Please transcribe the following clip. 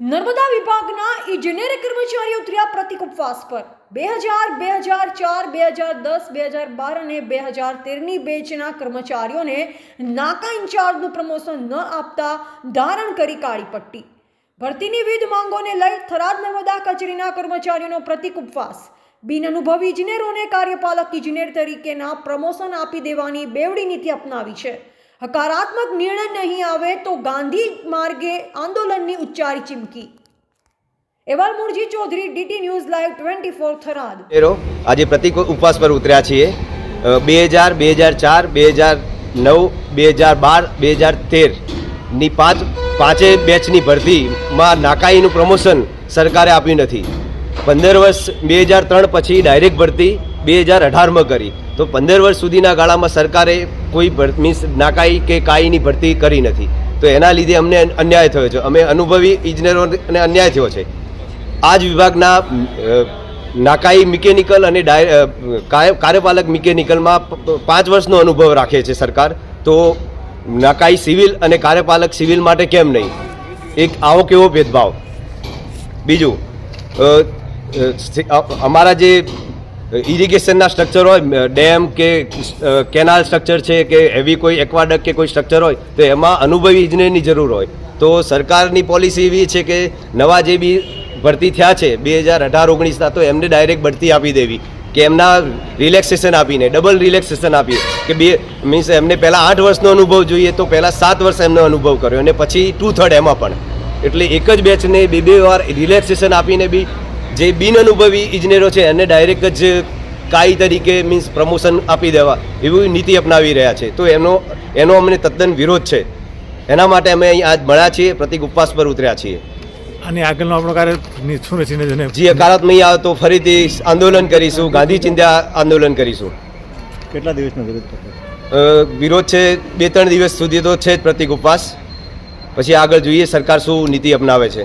નર્મદા વિભાગના ઇજનેર કર્મચારીઓ ઉતર્યા પ્રતિક ઉપવાસ પર. બે હજાર બે હજાર ચાર બે હજાર દસ બે હજાર બાર અને બે હજાર તેરની બેચના કર્મચારીઓને નાકા ઇન્ચાર્જનું પ્રમોશન ન આપતા ધારણ કરી કાળી પટ્ટી. ભરતીની વિવિધ માંગોને લઈ થરાદ નર્મદા કચેરીના કર્મચારીઓનો પ્રતિક ઉપવાસ. બિન અનુભવી ઇજનેરોને કાર્યપાલક ઇજનેર તરીકેના પ્રમોશન આપી દેવાની બેવડી નીતિ અપનાવી છે. હકારાત્મક નિર્ણય નહીં આવે તો ગાંધી માર્ગે આંદોલનની ઉચ્ચારી ચીમકી. એવાલ Murji Chaudhary, D T news live twenty four Tharad. આજે પ્રતિક ઉપવાસ પર ઉતર્યા છીએ. બે હજાર બે હજાર ચાર બે હજાર નવ બે હજાર બાર બે હજાર તેરની પાંચ, પાંચે બેચની ભરતીમાં નાકાઈનું પ્રમોશન સરકારે આપ્યું નથી. પંદર વર્ષ બે હજાર ત્રણ પછી ડાયરેક્ટ ભરતી બે હજાર અઢારમાં કરી. તો પંદર વર્ષ સુધીના ગાળામાં સરકારે કોઈ મીન્સ નાકાઈ કે કાઈની ભરતી કરી નથી. તો એના લીધે અમને અન્યાય થયો છે. અમે અનુભવી ઇજનેરોને અન્યાય થયો છે. આ જ વિભાગના નાકાઈ મિકેનિકલ અને કાર્યપાલક મિકેનિકલમાં પાંચ વર્ષનો અનુભવ રાખે છે સરકાર. તો નાકાઈ સિવિલ અને કાર્યપાલક સિવિલ માટે કેમ નહીં? એક આવો કેવો ભેદભાવ. બીજું અમારા જે ઇરિગેશનના સ્ટ્રક્ચર હોય ડેમ કે કેનાલ સ્ટ્રક્ચર છે કે એવી કોઈ એક્વાડક કે કોઈ સ્ટ્રક્ચર હોય, તો એમાં અનુભવી ઇજનેરની જરૂર હોય. તો સરકારની પોલિસી એવી છે કે નવા જે બી ભરતી થયા છે, બે હજાર અઢાર ઓગણીસના, તો એમને ડાયરેક્ટ ભરતી આપી દેવી. કે એમના રિલેક્સેશન આપીને ડબલ રિલેક્સેશન આપીએ. કે બે મીન્સ એમને પહેલાં આઠ વર્ષનો અનુભવ જોઈએ, તો પહેલાં સાત વર્ષ એમનો અનુભવ કર્યો. અને પછી ટુ થર્ડ એમાં પણ. એટલે એક જ બેચને બે બે વાર રિલેક્સેશન આપીને બી જે બિન અનુભવી ઇજનેરો છે એને ડાયરેક્ટ જ કાઈ તરીકે મીન્સ પ્રમોશન આપી દેવા એવી નીતિ અપનાવી રહ્યા છે. તો એનો એનો અમને તદ્દન વિરોધ છે. એના માટે અમે અહીં આજ મળ્યા છીએ પ્રતિક ઉપવાસ પર ઉતર્યા છીએ. અને આગળનો આપણો કાર્ય શું રહેશે ને જેને જે હકારાત્મક નહીં આવે તો ફરીથી આંદોલન કરીશું ગાંધી ચિંધ્યા આંદોલન કરીશું. કેટલા દિવસનો વિરોધ વિરોધ છે બે ત્રણ દિવસ સુધી તો છે જ પ્રતિક ઉપવાસ. પછી આગળ જોઈએ સરકાર શું નીતિ અપનાવે છે.